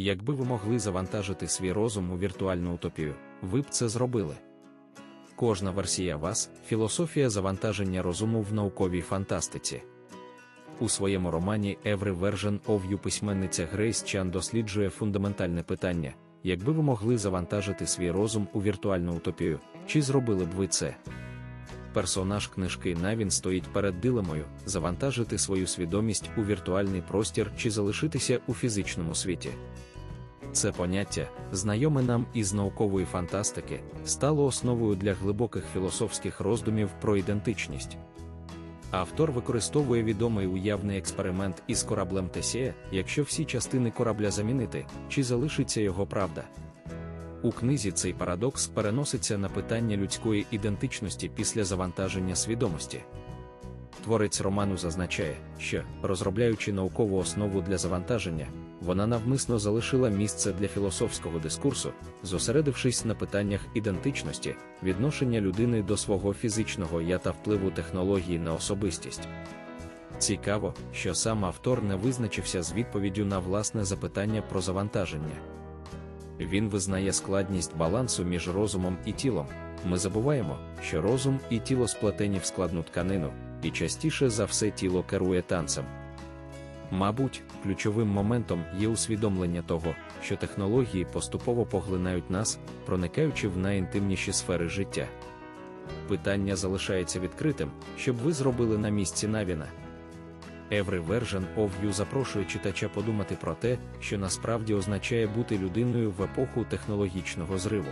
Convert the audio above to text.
Якби ви могли завантажити свій розум у віртуальну утопію, ви б це зробили. Кожна версія вас філософія завантаження розуму в науковій фантастиці. У своєму романі Every Version of You письменниця Грейс Чан досліджує фундаментальне питання: якби ви могли завантажити свій розум у віртуальну утопію, чи зробили б ви це? Персонаж книжки Навін стоїть перед дилемою завантажити свою свідомість у віртуальний простір чи залишитися у фізичному світі. Це поняття, знайоме нам із наукової фантастики, стало основою для глибоких філософських роздумів про ідентичність. Автор використовує відомий уявний експеримент із кораблем Тесія, якщо всі частини корабля замінити, чи залишиться його правда. У книзі цей парадокс переноситься на питання людської ідентичності після завантаження свідомості. Творець роману зазначає, що, розробляючи наукову основу для завантаження, вона навмисно залишила місце для філософського дискурсу, зосередившись на питаннях ідентичності, відношення людини до свого фізичного я та впливу технології на особистість. Цікаво, що сам автор не визначився з відповіддю на власне запитання про завантаження. Він визнає складність балансу між розумом і тілом. Ми забуваємо, що розум і тіло сплетені в складну тканину, і частіше за все тіло керує танцем. Мабуть, ключовим моментом є усвідомлення того, що технології поступово поглинають нас, проникаючи в найінтимніші сфери життя. Питання залишається відкритим, щоб ви зробили на місці Навіна. Every Version of You запрошує читача подумати про те, що насправді означає бути людиною в епоху технологічного зриву.